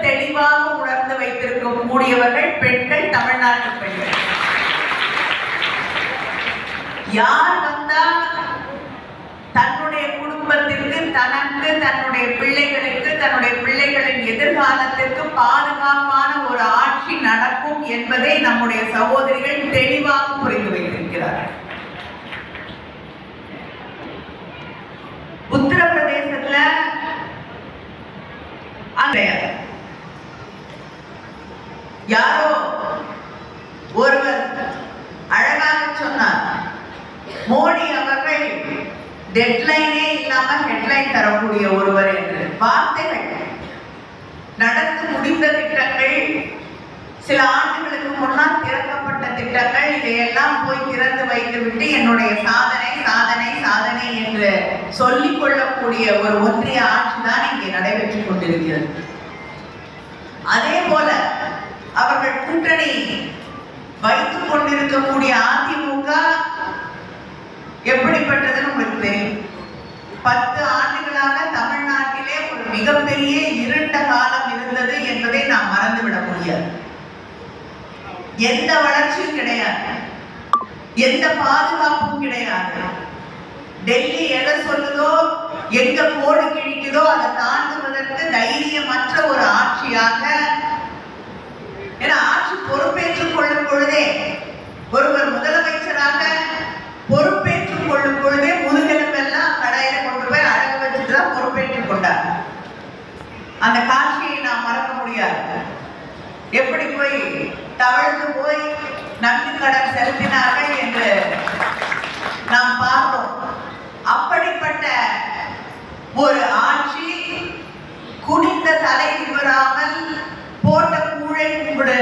தெளிவாக உணர்ந்து வைத்திருக்க கூடியவர்கள் பெண்கள் தமிழ்நாட்டு பெண்கள். யார் வந்தா தன்னுடைய குடும்பத்திற்கு தனக்கு தன்னுடைய பிள்ளைகளுக்கு தன்னுடைய பிள்ளைகளின் எதிர்காலத்திற்கு பாதுகாப்பான ஒரு ஆட்சி நடக்கும் என்பதை நம்முடைய சகோதரிகள் தெளிவாக புரிந்து வைத்திருக்கிறார்கள். உத்தரப்பிரதேசத்துல அந்த யாரோ ஒருவர் அழகாக சொன்னார் மோடி அவர்கள் டெட்லைனே இல்லாமல் ஹெட்லைன் தரக்கூடிய ஒருவர் என்று. வார்த்தைகள் நடந்து முடிந்த திட்டங்கள் சில ஆண்டுகளுக்கு முன்னால் திறக்கப்பட்ட திட்டங்கள் இதையெல்லாம் போய் திறந்து வைத்துவிட்டு என்னுடைய சாதனை சாதனை சாதனை என்று சொல்லிக் கொள்ளக்கூடிய ஒரு ஒன்றிய ஆட்சி தான் இங்கே நடைபெற்றுக் கொண்டிருக்கிறது. அதே போல அவர்கள் கூட்டணி வைத்துக் கொண்டிருக்கக்கூடிய அதிமுக எப்படிப்பட்டதுன்னு உங்களுக்கு தெரியும். பத்து ஆண்டுகளாக தமிழ்நாட்டிலே ஒரு மிகப்பெரிய இருண்ட காலம் இருந்தது என்பதை நாம் மறந்துவிட முடியாது. எந்த வளர்ச்சியும் கிடையாது. எந்த பாதுகாப்பும் கிடையாது. டெல்லி எதை சொல்லுதோ எங்க கோடு கிழிக்குதோ அதை தாண்டுவதற்கு தைரியமற்ற ஒரு ஆட்சியாக அந்த காட்சியை நாம் மறக்க முடியாது. எப்படி போய் தவழ்ந்து போய் நன்றி கடன் செலுத்தினார்கள் என்று நாம் பார்த்தோம். அப்படிப்பட்ட ஒரு ஆட்சி குனிந்த தலை நிமிராமல் போட்ட கூழை கும்பிடு.